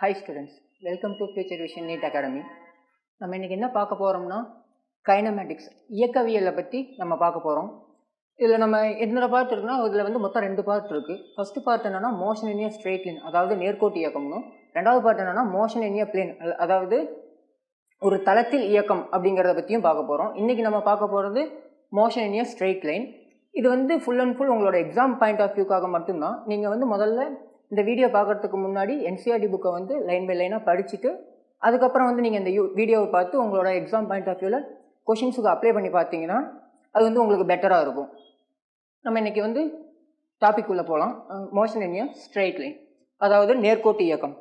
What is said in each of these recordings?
Hi students welcome to future vision NEET academy நம்ம இன்றைக்கி என்ன பார்க்க போகிறோம்னா கைனமேட்டிக்ஸ் இயக்கவியலை பற்றி நம்ம பார்க்க போகிறோம் இதில் நம்ம எத்தனை பார்ட் இருக்குன்னா இதில் வந்து மொத்தம் ரெண்டு பார்ட் இருக்குது ஃபஸ்ட்டு பார்ட் என்னென்னா மோஷன் இனிய ஸ்ட்ரெயிட் லைன் அதாவது நேர்கோட்டு இயக்கம்னும் ரெண்டாவது பார்ட் என்னென்னா மோஷன் இனிய பிளேன் அதாவது ஒரு தளத்தில் இயக்கம் அப்படிங்கிறத பற்றியும் பார்க்க போகிறோம் இன்றைக்கி நம்ம பார்க்க போகிறது மோஷன் இனிய ஸ்ட்ரெயிட் லைன் இது வந்து ஃபுல் அண்ட் ஃபுல் உங்களோட எக்ஸாம் பாயிண்ட் ஆஃப் வியூக்காக மட்டும்தான். நீங்கள் வந்து முதல்ல இந்த வீடியோ பார்க்குறதுக்கு முன்னாடி என்சிஆர்டி புக்கை வந்து லைன் பை லைனாக படிச்சுட்டு அதுக்கப்புறம் வந்து நீங்கள் இந்த யூ வீடியோவை பார்த்து உங்களோட எக்ஸாம் பாயிண்ட் ஆஃப் வியூவில் கொஷின்ஸுக்கு அப்ளை பண்ணி பார்த்தீங்கன்னா அது வந்து உங்களுக்கு பெட்டராக இருக்கும். நம்ம இன்றைக்கி வந்து டாபிக் உள்ளே போகலாம் மோஷன் இன் ஸ்ட்ரைட் லைன் அதாவது நேர்கோட்டு இயக்கம்.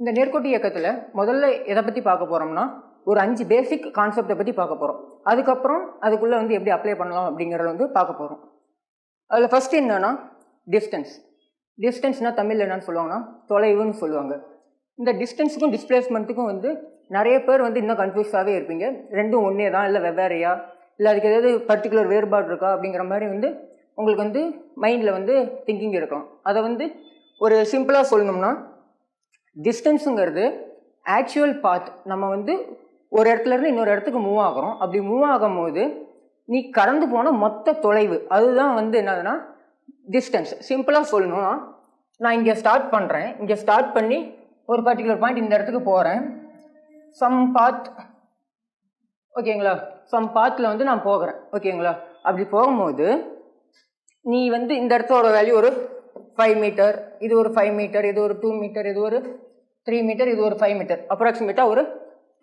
இந்த நேர்கோட்டு இயக்கத்தில் முதல்ல எதை பற்றி பார்க்க போகிறோம்னா ஒரு அஞ்சு பேசிக் கான்செப்டை பற்றி பார்க்க போகிறோம் அதுக்கப்புறம் அதுக்குள்ளே வந்து எப்படி அப்ளை பண்ணலாம் அப்படிங்கிறத வந்து பார்க்க போகிறோம் அதில் ஃபஸ்ட்டு என்னென்னா டிஸ்டன்ஸ் டிஸ்டன்ஸ்னால் தமிழில் என்னன்னு சொல்லுவாங்கன்னா தொலைவுன்னு சொல்லுவாங்க. இந்த டிஸ்டன்ஸுக்கும் டிஸ்பிளேஸ்மெண்ட்டுக்கும் வந்து நிறைய பேர் வந்து இன்னும் கன்ஃபியூஸாகவே இருப்பீங்க. ரெண்டும் ஒன்றே தான் இல்லை வெவ்வேறையா? இல்லை அதுக்கு ஏதாவது பர்டிகுலர் வேறுபாடு இருக்கா? அப்படிங்கிற மாதிரி வந்து உங்களுக்கு வந்து மைண்டில் வந்து திங்கிங் இருக்கலாம். அதை வந்து ஒரு சிம்பிளாக சொல்லணும்னா டிஸ்டன்ஸுங்கிறது ஆக்சுவல் பாத் நம்ம வந்து ஒரு இடத்துல இருந்து இன்னொரு இடத்துக்கு மூவ் ஆகிறோம். அப்படி மூவ் ஆகும்போது நீ கடந்து போன மொத்த தொலைவு அதுதான் வந்து என்னதுன்னா டிஸ்டன்ஸ் சிம்பிளாக சொல்லணும்னா நான் இங்கே ஸ்டார்ட் பண்ணுறேன் இங்கே ஸ்டார்ட் பண்ணி ஒரு பர்டிகுலர் பாயிண்ட் இந்த இடத்துக்கு போகிறேன் சம் பாத் ஓகேங்களா சம் பாத்தில் வந்து நான் போகிறேன். ஓகேங்களா அப்படி போகும்போது நீ வந்து இந்த இடத்தோட வேல்யூ ஒரு ஃபைவ் மீட்டர் இது ஒரு ஃபைவ் மீட்டர் இது ஒரு டூ மீட்டர் இது ஒரு த்ரீ மீட்டர் இது ஒரு ஃபைவ் மீட்டர் அப்ராக்சிமேட்டாக ஒரு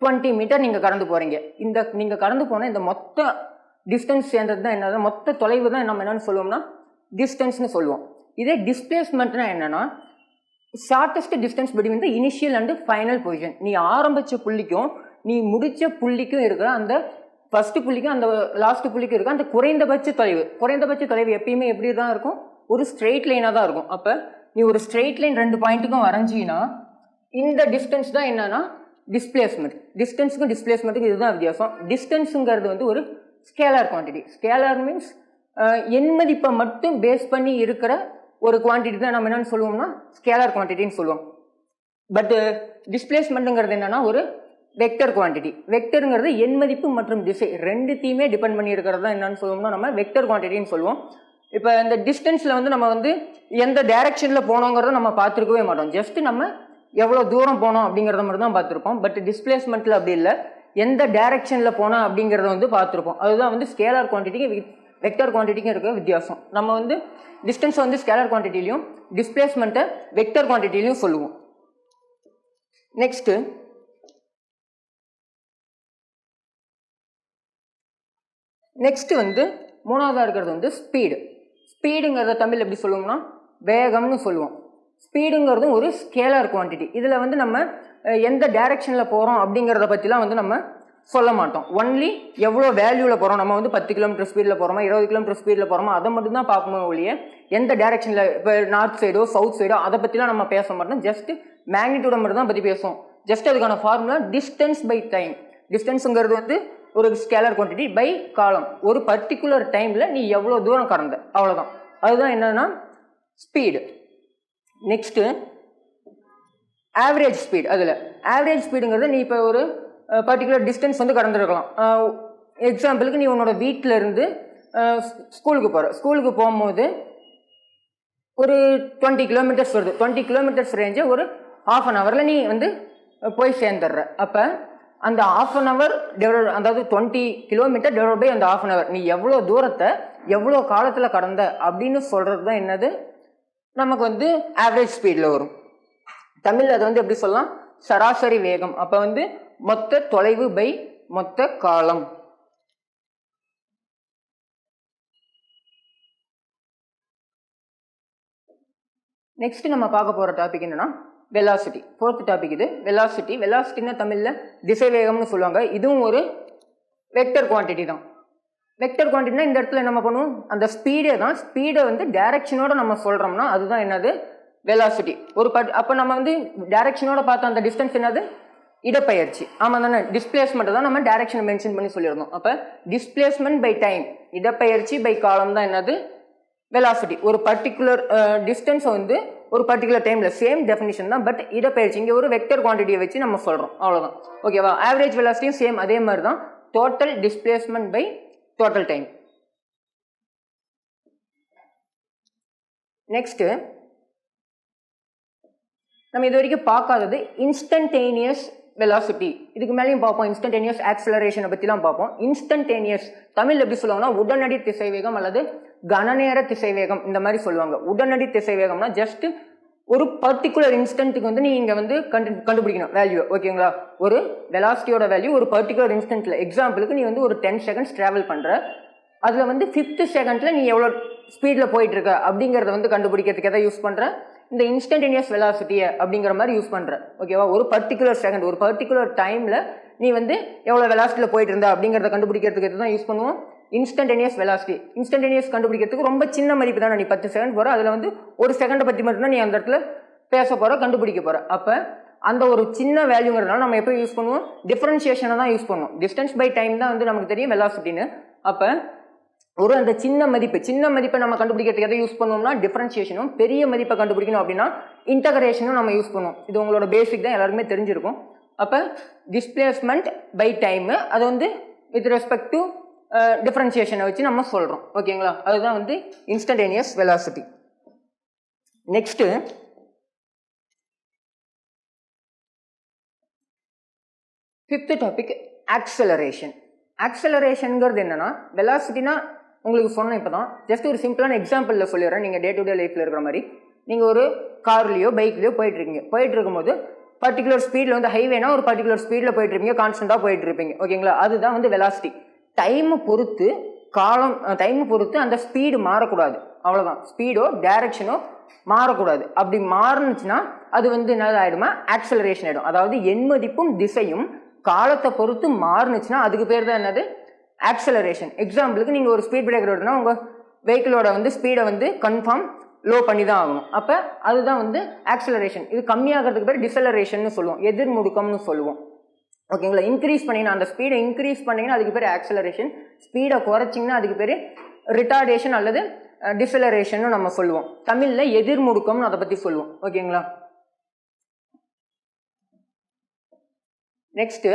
டுவெண்ட்டி மீட்டர் நீங்கள் கடந்து போகிறீங்க இந்த நீங்கள் கடந்து போனால் இந்த மொத்த டிஸ்டன்ஸ் சேர்ந்தது தான் என்னது? மொத்த தொலைவு தான் நம்ம என்னென்னு சொல்லுவோம்னா டிஸ்டன்ஸ்னு சொல்லுவோம். இதே டிஸ்பிளேஸ்மெண்ட்னா என்னென்னா shortest distance between the initial and final position நீ ஆரம்பித்த புள்ளிக்கும் நீ முடித்த புள்ளிக்கும் இருக்கிற அந்த ஃபஸ்ட்டு புள்ளிக்கும் அந்த லாஸ்ட் புள்ளிக்கும் இருக்க அந்த குறைந்தபட்ச தொலைவு. குறைந்தபட்ச தொலைவு எப்பயுமே எப்படி தான் இருக்கும்? ஒரு ஸ்ட்ரெயிட் லைனாக தான் இருக்கும். அப்போ நீ ஒரு ஸ்ட்ரெயிட் லைன் ரெண்டு பாயிண்ட்டுக்கும் வரைஞ்சின்னா இந்த டிஸ்டன்ஸ் தான் என்னன்னா டிஸ்பிளேஸ்மெண்ட் டிஸ்டன்ஸுக்கும் டிஸ்பிளேஸ்மெண்ட்டுக்கும் இதுதான் வித்தியாசம். டிஸ்டன்ஸுங்கிறது வந்து ஒரு ஸ்கேலார் குவான்டிட்டி ஸ்கேலார் மீன்ஸ் எண் மதிப்பை மட்டும் பேஸ் பண்ணி இருக்கிற ஒரு குவான்டிட்டி தான் நம்ம என்னென்னு சொல்லுவோம்னா ஸ்கேலர் குவான்டிட்டின்னு சொல்லுவோம். பட்டு டிஸ்பிளேஸ்மெண்ட்டுங்கிறது என்னென்னா ஒரு வெக்டர் குவான்டிட்டி வெக்டருங்கிறது எண் மதிப்பு மற்றும் திசை ரெண்டுத்தையுமே டிபெண்ட் பண்ணி இருக்கிறது தான் என்னென்னு சொல்லுவோம்னா நம்ம வெக்டர் குவான்டிட்டின்னு சொல்லுவோம். இப்போ இந்த டிஸ்டன்ஸில் வந்து நம்ம வந்து எந்த டைரக்ஷனில் போனோங்கிறத நம்ம பார்த்துருக்கவே மாட்டோம். ஜஸ்ட் நம்ம எவ்வளோ தூரம் போனோம் அப்படிங்கிறத மட்டும் தான் பார்த்துருப்போம். பட் டிஸ்பிளேஸ்மெண்ட்டில் அப்படி இல்லை. எந்த டைரக்ஷனில் போனோம் அப்படிங்கிறத வந்து பார்த்துருப்போம். அதுதான் வந்து ஸ்கேலார் குவான்டிட்டிக்கு வெக்டர் குவான்டிட்டிக்கும் இருக்க வித்தியாசம். நம்ம வந்து டிஸ்டன்ஸ் வந்து ஸ்கேலர் குவான்டிட்டிலையும் டிஸ்பிளேஸ்மெண்ட்டை வெக்டர் குவான்டிட்டிலையும் சொல்லுவோம். நெக்ஸ்ட்டு நெக்ஸ்ட் வந்து மூணாவதாக இருக்கிறது வந்து ஸ்பீடு ஸ்பீடுங்கிறத தமிழ் எப்படி சொல்லுவோம்னா வேகம்னு சொல்லுவோம். ஸ்பீடுங்கிறதும் ஒரு ஸ்கேலர் குவான்டிட்டி இதில் வந்து நம்ம எந்த டைரெக்ஷனில் போகிறோம் அப்படிங்கிறத பற்றிலாம் வந்து நம்ம சொல்ல மாட்டோம். ஒன்லி எவ்வளோ வேல்யூவில் போகிறோம் நம்ம வந்து பத்து கிலோமீட்டர் ஸ்பீடில் போகிறோமா இருபது கிலோமீட்டர் ஸ்பீடில் போகிறோமா அதை மட்டும் தான் பார்க்கணும் ஒழிய எந்த டேரக்ஷனில் இப்போ நார்த் சைடோ சவுத் சைடோ அதை பற்றிலாம் நம்ம பேச மாட்டோம். ஜஸ்ட் மேக்னிடியூடை மட்டும் தான் பற்றி பேசுவோம். ஜஸ்ட் அதுக்கான ஃபார்முலா டிஸ்டன்ஸ் பை டைம் டிஸ்டன்ஸுங்கிறது வந்து ஒரு ஸ்கேலர் குவான்டிட்டி பை காலம் ஒரு பர்டிகுலர் டைமில் நீ எவ்வளோ தூரம் கடந்த அவ்வளோதான் அதுதான் என்னன்னா ஸ்பீடு நெக்ஸ்ட்டு ஆவரேஜ் ஸ்பீட் அதில். ஆவரேஜ் ஸ்பீடுங்கிறது நீ இப்போ ஒரு பர்டிகுலர் டிஸ்டன்ஸ் வந்து கடந்துருக்கலாம். எக்ஸாம்பிளுக்கு நீ உன்னோட வீட்டில் இருந்து ஸ்கூலுக்கு போகிற ஸ்கூலுக்கு போகும்போது ஒரு டுவெண்ட்டி கிலோமீட்டர்ஸ் வருது. டுவெண்ட்டி கிலோமீட்டர்ஸ் ரேஞ்சை ஒரு ஆஃப் அன் ஹவரில் நீ வந்து போய் சேர்ந்துடுற. அப்போ அந்த ஆஃப் அன் ஹவர் டெவலப் அதாவது டுவெண்ட்டி கிலோமீட்டர் டெவலப் பை அந்த ஆஃப் அன் ஹவர் நீ எவ்வளோ தூரத்தை எவ்வளோ காலத்தில் கடந்த அப்படின்னு சொல்கிறது தான் என்னது? நமக்கு வந்து ஆவரேஜ் ஸ்பீடில் வரும். தமிழ் அதை வந்து எப்படி சொல்லலாம்? சராசரி வேகம். அப்போ வந்து மொத்த தொலைவு பை மொத்த காலம். நெக்ஸ்ட் நம்ம பார்க்க போகிற டாபிக் என்னன்னா வெலாசிட்டி ஃபோர்த் டாபிக் இது வெலாசிட்டி வெலாசிட்டின்னா தமிழில் திசை வேகம்னு சொல்லுவாங்க. இதுவும் ஒரு வெக்டர் குவான்டிட்டி தான். வெக்டர் குவான்டிட்டினா இந்த இடத்துல நம்ம பண்ணுவோம். அந்த ஸ்பீடே தான். ஸ்பீடை வந்து டைரக்ஷனோட நம்ம சொல்கிறோம்னா அதுதான் என்னது? வெலாசிட்டி ஒரு பட் அப்போ நம்ம வந்து டைரக்ஷனோட பார்த்த அந்த டிஸ்டன்ஸ் என்னது? இடப்பெயர்ச்சி. ஆமாம் தானே டிஸ்பிளேஸ்மெண்ட் தான் நம்ம டைரக்ஷன் மென்ஷன் பண்ணி சொல்லியிருந்தோம் அப்போ டிஸ்பிளேஸ்மெண்ட் பை டைம் இடப்பெயர்ச்சி பை காலம் தான் என்னது? வெலாசிட்டி ஒரு பர்டிகுலர் டிஸ்டன்ஸை வந்து ஒரு பர்டிகுலர் டைமில் சேம் டெஃபினிஷன் தான். பட் இடப்பெயர்ச்சி. இங்கே ஒரு வெக்டர் குவான்டிட்டியை வச்சு நம்ம சொல்கிறோம் அவ்வளோதான் ஓகேவா ஆவரேஜ் வெலாசிட்டியும் சேம் அதே மாதிரி தான் total displacement by total time next நம்ம இது வரைக்கும் பார்க்காதது இன்ஸ்டன்டேனியஸ் வெலாசிட்டி இதுக்கு மேலேயும் பார்ப்போம். இன்ஸ்டன்டேனியஸ் ஆக்சலரேஷனை பற்றிலாம் பார்ப்போம். இன்ஸ்டன்டேனியஸ் தமிழ் எப்படி சொல்லுவாங்கன்னா உடனடி திசைவேகம் அல்லது கனநேர திசைவேகம் இந்த மாதிரி சொல்லுவாங்க. உடனடி திசைவேகம்னா ஜஸ்ட் ஒரு பர்டிகுலர் இன்ஸ்டன்ட்டுக்கு வந்து நீங்கள் வந்து கண்டு கண்டுபிடிக்கணும். வேல்யூ ஓகேங்களா ஒரு வெலாசிட்டியோட வேல்யூ ஒரு பர்டிகுலர் இன்ஸ்டன்ட்ல எக்ஸாம்பிளுக்கு நீ வந்து ஒரு டென் செகண்ட்ஸ் ட்ராவல் பண்ணுற அதில் வந்து ஃபிஃப்த் செகண்டில் நீ எவ்வளோ ஸ்பீடில் போயிட்டுருக்க அப்படிங்கிறத வந்து கண்டுபிடிக்கிறதுக்கு எதாவது யூஸ் பண்ணுற இந்த இன்ஸ்டன்டேனியஸ் வெலாசிட்டியை அப்படிங்கிற மாதிரி யூஸ் பண்ணுறேன் ஓகேவா ஒரு பர்டிகுலர் செகண்ட் ஒரு பர்டிகுலர் டைமில் நீ வந்து எவ்வளோ வெலாசிட்டியில் போயிட்டு இருந்த அப்படிங்கிறத கண்டுபிடிக்கிறதுக்கு தான் யூஸ் பண்ணுவோம்? இன்ஸ்டன்டேனியஸ் வெலாசிட்டி இன்ஸ்டன்டேனியஸ் கண்டுபிடிக்கிறதுக்கு ரொம்ப சின்ன மதிப்பு தானே நீ பத்து செகண்ட் போகிற அதில் வந்து ஒரு செகண்டை பற்றி மட்டும்தான் நீ அந்த இடத்துல பேச போகிற கண்டுபிடிக்க போகிற அப்போ அந்த ஒரு சின்ன வேல்யூங்கிறதுனால நம்ம எப்போ யூஸ் பண்ணுவோம்? டிஃப்ரென்ஷியேஷனை தான் யூஸ் பண்ணுவோம். டிஸ்டன்ஸ் பை டைம் தான் வந்து நமக்கு தெரியும் வெலாசிட்டின்னு அப்போ ஒரு அந்த சின்ன மதிப்பு சின்ன மதிப்பை நம்ம கண்டுபிடிக்கிறதுக்கு எதை யூஸ் பண்ணுவோம்னா டிஃபரன்ஷியேஷனும் பெரிய மதிப்பை கண்டுபிடிக்கணும் அப்படின்னா இன்டகரேஷனும் நம்ம யூஸ் பண்ணுவோம். இது உங்களோட பேசிக் தான் எல்லாருக்குமே தெரிஞ்சிருக்கும். அப்போ டிஸ்பிளேஸ்மெண்ட் பை டைமு அது வந்து வித் ரெஸ்பெக்ட் டு டிஃப்ரென்சியேஷனை வச்சு நம்ம சொல்கிறோம் ஓகேங்களா அதுதான் வந்து instantaneous velocity next fifth topic acceleration ஆக்சலரேஷனுங்கிறது என்னன்னா வெலாசிட்டினா உங்களுக்கு சொன்னேன் இப்போ தான் ஜஸ்ட் ஒரு சிம்பிளான எக்ஸாம்பிளில் சொல்லிடுறேன். நீங்கள் டே டு டே லைஃப்பில் இருக்கிற மாதிரி. நீங்கள் ஒரு கார்லேயோ பைக்லேயோ போயிட்டுருக்கீங்க. போயிட்டு இருக்கும்போது பர்டிகுலர் ஸ்பீடில் வந்து ஹைவேனா ஒரு பர்டிகுலர் ஸ்பீடில் போயிட்டுருப்பீங்க. கான்ஸ்டண்ட்டாக போயிட்டுருப்பீங்க. ஓகேங்களா அதுதான் வந்து வெலாசிட்டி டைமை பொறுத்து காலம் டைமை பொறுத்து அந்த ஸ்பீடு மாறக்கூடாது. அவ்வளோதான் ஸ்பீடோ டைரக்ஷனோ மாறக்கூடாது. அப்படி மாறுனுச்சுன்னா அது வந்து என்ன ஆகிடுமா ஆக்சலரேஷன் ஆகிடும் அதாவது எண்மதிப்பும் திசையும் காலத்தை பொறுத்து மாறுனுச்சுன்னா அதுக்கு பேர் தான் என்னது? ஆக்சலரேஷன் எக்ஸாம்பிளுக்கு நீங்கள் ஒரு ஸ்பீட் பிரேக்கர் ஓடுனா உங்கள் வெஹிக்கிளோட வந்து ஸ்பீடை வந்து கன்ஃபார்ம் லோ பண்ணி தான் ஆகணும். அப்போ அதுதான் வந்து ஆக்சலரேஷன் இது கம்மியாகிறதுக்கு பேர் டிசலரேஷன் சொல்லுவோம். எதிர் முடுக்கம்னு சொல்லுவோம். ஓகேங்களா இன்க்ரீஸ் பண்ணிங்கன்னா அந்த ஸ்பீடை இன்க்ரீஸ் பண்ணிங்கன்னா அதுக்கு பேர் ஆக்சலரேஷன் ஸ்பீடை குறைச்சிங்கன்னா அதுக்கு பேர் ரிட்டார்டேஷன் அல்லது டிசலரேஷன் நம்ம சொல்லுவோம். தமிழில் எதிர் முடுக்கம்னு அதை பற்றி சொல்லுவோம். ஓகேங்களா நெக்ஸ்ட்டு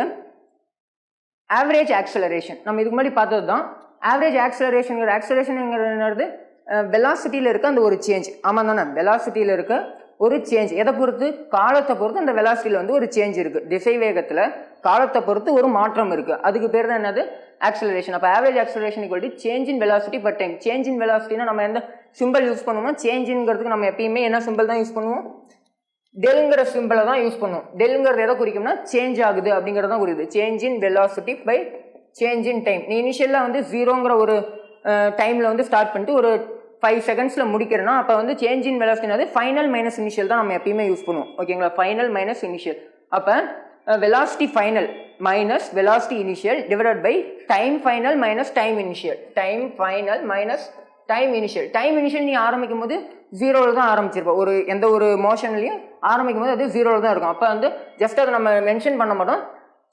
ஆவரேஜ் ஆக்சலரேஷன் நம்ம இதுக்கு முன்னாடி பார்த்தது தான் ஆவரேஜ் ஆக்சலரேஷன் ஆக்சலரேஷனுங்கிறது வெலாசிட்டியில் இருக்க அந்த ஒரு சேஞ்ச் ஆமாம் தானே வெலாசிட்டியில் இருக்க ஒரு சேஞ்ச் எதை பொறுத்து? காலத்தை பொறுத்து அந்த வெலாசிட்டியில் வந்து ஒரு சேஞ்ச் இருக்குது திசை வேகத்தில் காலத்தை பொறுத்து ஒரு மாற்றம் இருக்குது அதுக்கு பேர் தான் என்னது? ஆக்சலரேஷன் அப்போ average acceleration equal change in velocity per time change in வெலாசிட்டினா நம்ம எந்த சிம்பிள் யூஸ் பண்ணுவோம்னா சேஞ்சுங்கிறதுக்கு நம்ம எப்பயுமே என்ன சிம்பிள் தான் யூஸ் பண்ணுவோம்? டெல்ங்கிற சிம்பிளை தான் யூஸ் பண்ணுவோம் டெல்ங்கிறது எதை குறிக்கும்னா சேஞ்ச் ஆகுது அப்படிங்கிறது தான் குறிக்குது. Change in velocity by change in time நீ இனிஷியலாக வந்து ஜீரோங்கிற ஒரு டைமில் வந்து ஸ்டார்ட் பண்ணிட்டு ஒரு ஃபைவ் செகண்ட்ஸில் முடிக்கிறேன்னா அப்போ வந்து சேஞ்ச் இன் வெலாசிட்டினாவது ஃபைனல் மைனஸ் இனிஷியல் தான் நம்ம எப்பயுமே யூஸ் பண்ணுவோம். ஓகேங்களா ஃபைனல் மைனஸ் இனிஷியல் அப்போ velocity final minus velocity initial divided by time final minus time initial time final minus time initial time initial நீ ஆரம்பிக்கும் போது ஜீரோவில் தான் ஆரம்பிச்சிருப்போம் ஒரு எந்த ஒரு மோஷன்லையும் ஆரம்பிக்கும் போது அது ஜீரோவில் தான் இருக்கும். அப்போ வந்து ஜஸ்ட் அதை நம்ம மென்ஷன் பண்ண மாட்டோம்.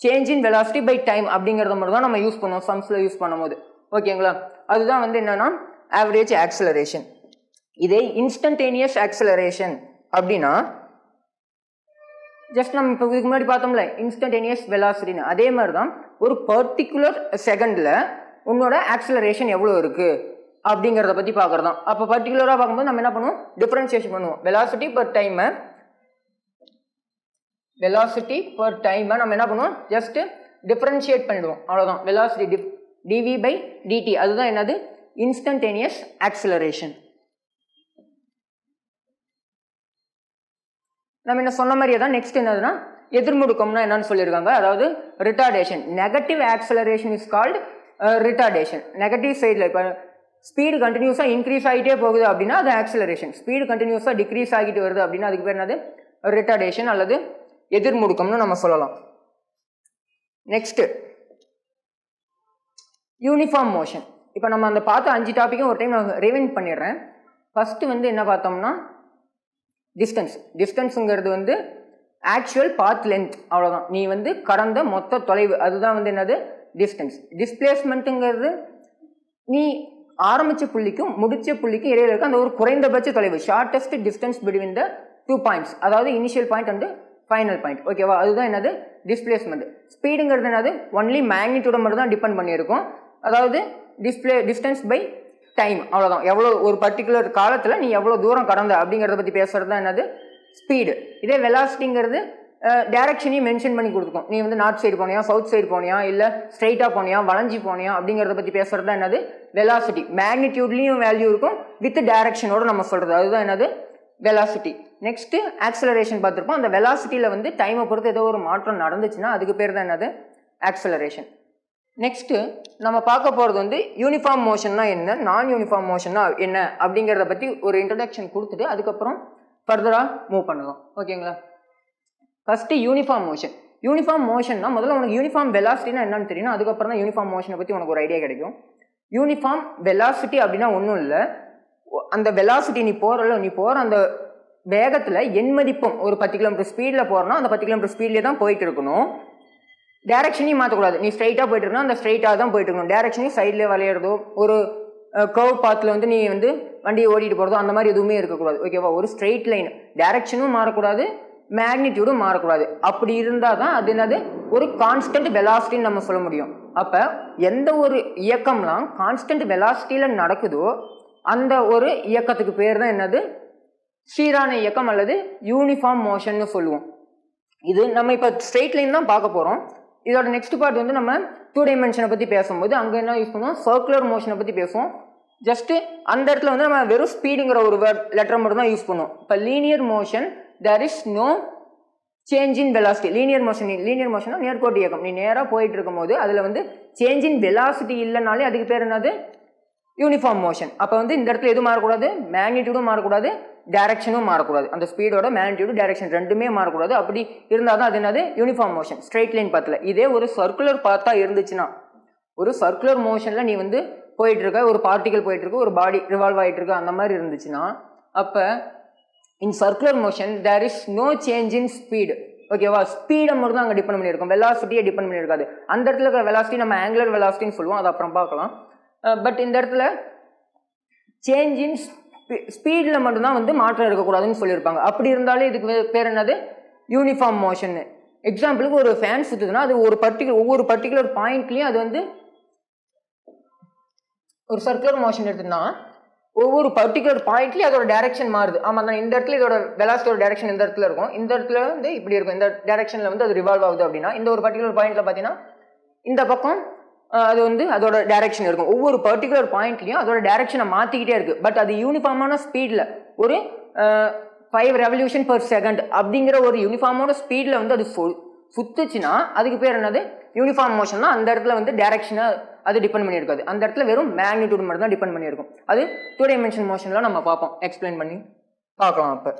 Change in velocity by time அப்படிங்கிறத மட்டும் தான் நம்ம யூஸ் பண்ணுவோம். சம்ஸில் யூஸ் பண்ணும்போது. ஓகேங்களா அதுதான் வந்து என்னன்னா ஆவரேஜ் ஆக்சலரேஷன் இதே இன்ஸ்டன்டேனியஸ் ஆக்சலரேஷன் அப்படின்னா ஜஸ்ட் நம்ம இப்போ இதுக்கு முன்னாடி பார்த்தோம்ல இன்ஸ்டன்டேனியஸ் வெலாசிட்டின்னு அதே மாதிரி தான் ஒரு பர்டிகுலர் செகண்டில் உன்னோட ஆக்சலரேஷன் எவ்வளோ இருக்குது அப்படிங்கிறத பற்றி பார்க்குறது தான் அப்போ பர்டிகுலராக பார்க்கும்போது நம்ம என்ன பண்ணுவோம்? டிஃப்ரென்சியேஷன் பண்ணுவோம். வெலாசிட்டி பர் டைமை வெலாசிட்டி பர் டைமை நம்ம என்ன பண்ணுவோம்? ஜஸ்ட் டிஃப்ரென்ஷியேட் பண்ணிடுவோம். அவ்வளோதான் velocity diff dv by dt அதுதான் என்னது? இன்ஸ்டன்டேனியஸ் ஆக்சிலரேஷன் நம்ம என்ன சொன்ன மாதிரியே தான் நெக்ஸ்ட் என்னதுன்னா எதிர்முடுக்கம்னா என்னன்னு சொல்லியிருக்காங்க. அதாவது retardation negative acceleration is called retardation negative சைடில் இப்போ ஸ்பீடு கண்டினியூஸாக இன்க்ரீஸ் ஆகிட்டே போகுது அப்படின்னா அது ஆக்சிலரேஷன் ஸ்பீடு கண்டினியூஸாக டிக்ரீஸ் ஆகிட்டு வருது அப்படின்னா அதுக்கு பேர் என்னது? ரிட்டார்டேஷன் அல்லது எதிர்முடுக்கம்னு நம்ம சொல்லலாம். நெக்ஸ்ட்டு யூனிஃபார்ம் மோஷன் இப்போ நம்ம அந்த பார்த்த அஞ்சு டாப்பிக்கும் ஒரு டைம் நான் ரிவைண்ட் பண்ணிடுறேன். ஃபஸ்ட்டு வந்து என்ன பார்த்தோம்னா டிஸ்டன்ஸ் டிஸ்டன்ஸுங்கிறது வந்து ஆக்சுவல் பாத் லென்த் அவ்வளோதான் நீ வந்து கடந்த மொத்த தொலைவு. அதுதான் வந்து என்னது? டிஸ்டன்ஸ் டிஸ்பிளேஸ்மெண்ட்டுங்கிறது நீ ஆரம்பிச்ச புள்ளிக்கும் முடிச்ச புள்ளிக்கும் இடையில இருக்க அந்த ஒரு குறைந்தபட்ச தொலைவு shortest distance between the two points அதாவது initial point and final point ஓகேவா அதுதான் என்னது? டிஸ்பிளேஸ்மெண்ட் ஸ்பீடுங்கிறது என்னது? ஒன்லி மேக்னிடியூட மட்டும் தான் டிபெண்ட் பண்ணியிருக்கும். அதாவது டிஸ்பிளே டிஸ்டன்ஸ் பை டைம் அவ்வளோதான் எவ்வளோ ஒரு பர்டிகுலர் காலத்தில் நீ எவ்வளோ தூரம் கடந்த அப்படிங்கிறத பற்றி பேசுகிறது தான் என்னது? ஸ்பீடு இதே வெலாசிட்டிங்கிறது டேரக்ஷனையும் மென்ஷன் பண்ணி கொடுத்துருக்கோம் நீ வந்து நார்த் சைடு போனியா சவுத் சைடு போனியா இல்லை ஸ்ட்ரைட்டாக போனியா வளைஞ்சி போனியா அப்படிங்கிறத பற்றி பேசுகிறது தான் என்னது? வெலாசிட்டி மேக்னிடியூட்லேயும் வேல்யூ இருக்கும். வித் டேரக்ஷனோட நம்ம சொல்கிறது அதுதான் என்னது? வெலாசிட்டி நெக்ஸ்ட்டு ஆக்சலரேஷன் பார்த்துருப்போம். அந்த வெலாசிட்டியில் வந்து டைமை பொறுத்து ஏதோ ஒரு மாற்றம் நடந்துச்சுன்னா அதுக்கு பேர் தான் என்னது? ஆக்சலரேஷன் நெக்ஸ்ட்டு நம்ம பார்க்க போகிறது வந்து யூனிஃபார்ம் மோஷன்னா என்ன? நான் யூனிஃபார்ம் மோஷன்னா என்ன? அப்படிங்கிறத பற்றி ஒரு இன்ட்ரடக்ஷன் கொடுத்துட்டு அதுக்கப்புறம் ஃபர்தராக மூவ் பண்ணுவோம் ஓகேங்களா ஃபஸ்ட்டு யூனிஃபார்ம் மோஷன் யூனிஃபார்ம் மோஷன்னா முதல்ல உனக்கு யூனிஃபார்ம் வெலாசிட்டினா என்னன்னு தெரியும். அதுக்கப்புறம் தான் யூனிஃபார்ம் மோஷனை பற்றி உனக்கு ஒரு ஐடியா கிடைக்கும். யூனிஃபார்ம் வெலாசிட்டி அப்படின்னா ஒன்றும் இல்லை. அந்த வெலாசிட்டி நீ போகிறல நீ போகிற அந்த வேகத்தில் எண் மதிப்பும் ஒரு பத்து கிலோமீட்டர் ஸ்பீடில் போகிறனா அந்த பத்து கிலோமீட்டர் ஸ்பீட்லேயே தான் போயிட்டு இருக்கணும். டேரக்ஷனையும் மாற்றக்கூடாது நீ ஸ்ட்ரைட்டாக போயிட்டு இருக்கணும் அந்த ஸ்ட்ரைட்டாக தான் போயிட்டு இருக்கணும். டேரக்ஷனையும் சைடில் விளையாடுறதோ ஒரு கர்வ் பாத்தில் வந்து நீ வந்து வண்டியை ஓடிட்டு போகிறதோ அந்த மாதிரி எதுவுமே இருக்கக்கூடாது. ஓகேவா ஒரு ஸ்ட்ரெயிட் லைன் டேரக்ஷனும் மாறக்கூடாது. மேக்னிடியூடும் மாறக்கூடாது. அப்படி இருந்தால் தான் அது என்னது? ஒரு கான்ஸ்டன்ட் வெலாசிட்டின்னு நம்ம சொல்ல முடியும். அப்போ எந்த ஒரு இயக்கம்லாம் கான்ஸ்டன்ட் வெலாசிட்டியில் நடக்குதோ அந்த ஒரு இயக்கத்துக்கு பேர் தான் என்னது? சீரான இயக்கம் அல்லது யூனிஃபார்ம் மோஷன்னு சொல்லுவோம். இது நம்ம இப்போ ஸ்ட்ரெயிட் லைன் தான் பார்க்க போகிறோம் இதோட நெக்ஸ்ட் பார்ட் வந்து நம்ம டூ டைமென்ஷனை பற்றி பேசும்போது அங்கே என்ன யூஸ் பண்ணுவோம்? சர்க்குலர் மோஷனை பற்றி பேசுவோம். ஜஸ்ட்டு அந்த இடத்துல வந்து நம்ம வெறும் ஸ்பீடுங்கிற ஒரு வேர்ட் லெட்டர் மட்டும் தான் யூஸ் பண்ணுவோம். இப்போ linear motion there is no change in velocity linear motion linear மோஷனா நேர்கோட்டு இயக்கம். நீ நேராக போயிட்டு இருக்கும்போது அதில் வந்து சேஞ்ச் இன் வெலாசிட்டி இல்லைனாலே அதுக்கு பேர் என்னது? யூனிஃபார்ம் மோஷன் அப்போ வந்து இந்த இடத்துல எதுவும் மாறக்கூடாது? மேக்னிடியூடும் மாறக்கூடாது. டேரக்ஷனும் மாறக்கூடாது. அந்த ஸ்பீடோட மேக்னிடியூடு டேரக்ஷன் ரெண்டுமே மாறக்கூடாது. அப்படி இருந்தால் தான் அது என்னது? யூனிஃபார்ம் மோஷன் ஸ்ட்ரெயிட் லைன் பார்த்துல இதே ஒரு சர்க்குலர் பார்த்தா இருந்துச்சுன்னா ஒரு சர்க்குலர் மோஷனில் நீ வந்து போயிட்டு இருக்க ஒரு பார்ட்டிகல் போயிட்டுருக்கு ஒரு பாடி ரிவால்வ் ஆகிட்டு இருக்க அந்த மாதிரி இருந்துச்சுன்னா அப்போ in circular motion there is no change in speed ஓகேவா ஸ்பீடை மட்டும் தான் அங்கே டிபெண்ட் பண்ணியிருக்கோம். வெலாசிட்டியை டிபெண்ட் பண்ணியிருக்காது. அந்த இடத்துல இருக்கிற வெலாசிட்டி நம்ம ஆங்குலர் வெலாசிட்டின்னு சொல்லுவோம். அது அப்புறம் பார்க்கலாம். Uh, பட் இந்த இடத்துல சேஞ்ச் இன் ஸ்பீடில் மட்டும்தான் வந்து மாற்றம் இருக்கக்கூடாதுன்னு சொல்லியிருப்பாங்க. அப்படி இருந்தாலே இதுக்கு பேர் என்னது? யூனிஃபார்ம் மோஷன்னு எக்ஸாம்பிளுக்கு ஒரு ஃபேன் சுற்றுதுன்னா அது ஒரு பர்டிகுலர் ஒவ்வொரு பர்டிகுலர் பாயிண்ட்லேயும் அது வந்து ஒரு சர்க்குலர் மோஷன் எடுத்துன்னா ஒவ்வொரு பர்டிகுலர் பாயிண்ட்லேயும் அதோட டேரக்ஷன் மாறுது. ஆமாம் தான் இந்த இடத்துல இதோட வெலாசிட்டியோட டேரக்ஷன் இந்த இடத்துல இருக்கும். இந்த இடத்துல வந்து இப்படி இருக்கும். இந்த டேரக்ஷனில் வந்து அது ரிவால்வ் ஆகுது அப்படின்னா இந்த ஒரு பர்டிகுலர் பாயிண்ட்டில் பார்த்தீங்கன்னா இந்த பக்கம் அது வந்து அதோட டேரக்ஷன் இருக்கும். ஒவ்வொரு பர்டிகுலர் பாயிண்ட்லையும் அதோட டேரக்ஷனை மாற்றிக்கிட்டே இருக்குது பட் அது யூனிஃபார்மான ஸ்பீடில் ஒரு ஃபைவ் ரெவல்யூஷன் பர் செகண்ட் அப்படிங்கிற ஒரு யூனிஃபார்மோட ஸ்பீடில் வந்து அது சுத்துச்சுன்னா அதுக்கு பேர் என்னது? யூனிஃபார்ம் மோஷன்னா அந்த இடத்துல வந்து டேரக்ஷனை அது டிபெண்ட் பண்ணியிருக்காது. அந்த இடத்துல வெறும் மேக்னிடியூட் மட்டும் தான் டிபெண்ட் பண்ணியிருக்கும். அது டூ டைமென்ஷன் மோஷனில் நம்ம பார்ப்போம். எக்ஸ்பிளைன் பண்ணி பார்க்கலாம் அப்போ.